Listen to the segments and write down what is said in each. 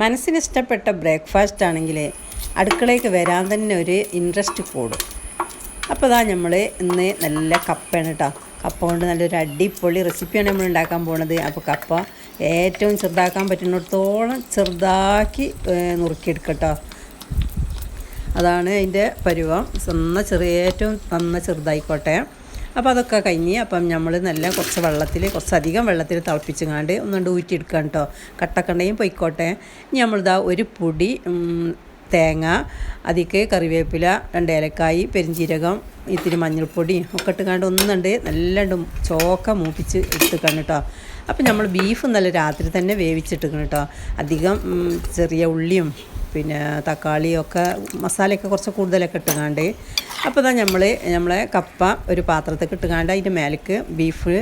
മനസ്സിന് ഇഷ്ടപ്പെട്ട ബ്രേക്ക്ഫാസ്റ്റ് ആണെങ്കിൽ അടുക്കളയ്ക്ക് വരാൻ തന്നെ ഒരു ഇൻട്രസ്റ്റ് കൂടും. അപ്പോൾ ഇതാ നമ്മൾ ഇന്ന് നല്ല കപ്പയാണ് കേട്ടോ കപ്പ കൊണ്ട് നല്ലൊരു അടിപൊളി റെസിപ്പിയാണ് നമ്മൾ ഉണ്ടാക്കാൻ പോണത്. അപ്പോൾ കപ്പ ഏറ്റവും ചെറുതാക്കാൻ പറ്റുന്നിടത്തോളം ചെറുതാക്കി നുറുക്കിയെടുക്കട്ടോ അതാണ് അതിന്റെ പരുവം. നന്ന ചെറിയ ഏറ്റവും നന്ന ചെറുതായിക്കോട്ടെ. അപ്പോൾ അതൊക്കെ കഴിഞ്ഞ് അപ്പം നമ്മൾ നല്ല കുറച്ച് വെള്ളത്തിൽ കുറച്ചധികം വെള്ളത്തിൽ തിളപ്പിച്ചങ്ങാണ്ട് ഒന്നുകൊണ്ട് ഊറ്റിയെടുക്കാം കേട്ടോ കട്ടക്കണ്ടയും പൊയ്ക്കോട്ടെ. ഇനി നമ്മളിതാ ഒരു പൊടി തേങ്ങ അതിക്ക് കറിവേപ്പില രണ്ട് ഏലക്കായി പെരിഞ്ചീരകം ഇത്തിരി മഞ്ഞൾപ്പൊടി ഒക്കെ ഇട്ടുകാണ്ട് ഒന്നുണ്ട് നല്ലോണം ചോക്ക മൂപ്പിച്ച് എടുത്തുക്കണം കേട്ടോ അപ്പം നമ്മൾ ബീഫ് നല്ല രാത്രി തന്നെ വേവിച്ചിട്ടുക്കണം കേട്ടോ അധികം ചെറിയ ഉള്ളിയും പിന്നെ തക്കാളിയൊക്കെ മസാലയൊക്കെ കുറച്ച് കൂടുതലൊക്കെ ഇട്ടുകാണ്ട് അപ്പോൾ ഇതാ നമ്മൾ നമ്മളെ കപ്പ ഒരു പാത്രത്തിൽ കിട്ടുകാണ്ട് അതിന്റെ മേലേക്ക് ബീഫ്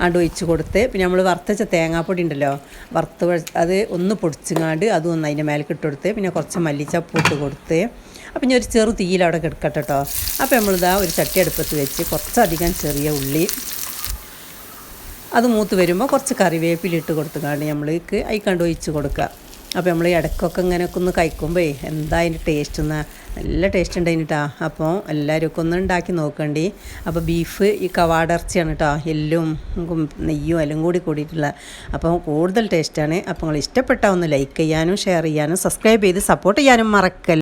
ആണ്ട് ഒഴിച്ച് കൊടുത്ത് പിന്നെ നമ്മൾ വറുത്തച്ച തേങ്ങാപ്പൊടി ഉണ്ടല്ലോ വറുത്ത് അത് ഒന്ന് പൊടിച്ചുങ്ങാണ്ട് അതും ഒന്ന് അതിന്റെ മേലേക്ക് ഇട്ട് കൊടുത്ത് പിന്നെ കുറച്ച് മല്ലിച്ചപ്പ് ഇട്ട് കൊടുത്ത് അപ്പം ഇനി ഒരു ചെറു തീയിൽ അവിടെ കിടക്കട്ടെ കേട്ടോ അപ്പോൾ നമ്മളിതാ ഒരു ചട്ടി അടുപ്പത്ത് വെച്ച് കുറച്ചധികം ചെറിയ ഉള്ളി അത് മൂത്ത് വരുമ്പോൾ കുറച്ച് കറിവേപ്പിലിട്ട് കൊടുത്തുകൊണ്ട് നമ്മൾക്ക് അതിൽ കണ്ട് ഒഴിച്ച് കൊടുക്കുക അപ്പോൾ നമ്മൾ ഇടയ്ക്കൊക്കെ ഇങ്ങനെ ഒക്കെ ഒന്ന് കഴിക്കുമ്പോൾ എന്താ അതിന്റെ ടേസ്റ്റ് എന്ന് നല്ല ടേസ്റ്റ് ഉണ്ടായിന് കേട്ടോ അപ്പോൾ എല്ലാവർക്കും ഒന്ന് ഉണ്ടാക്കി നോക്കണ്ടി. അപ്പോൾ ബീഫ് ഈ കവാടർച്ചയാണ് കേട്ടോ എല്ലും നെയ്യും എല്ലാം കൂടി കൂടിയിട്ടുള്ള. അപ്പോൾ കൂടുതൽ ടേസ്റ്റാണ് അപ്പോൾ നിങ്ങൾ ഇഷ്ടപ്പെട്ടാൽ ഒന്ന് ലൈക്ക് ചെയ്യാനും ഷെയർ ചെയ്യാനും സബ്സ്ക്രൈബ് ചെയ്ത് സപ്പോർട്ട് ചെയ്യാനും മറക്കല്ല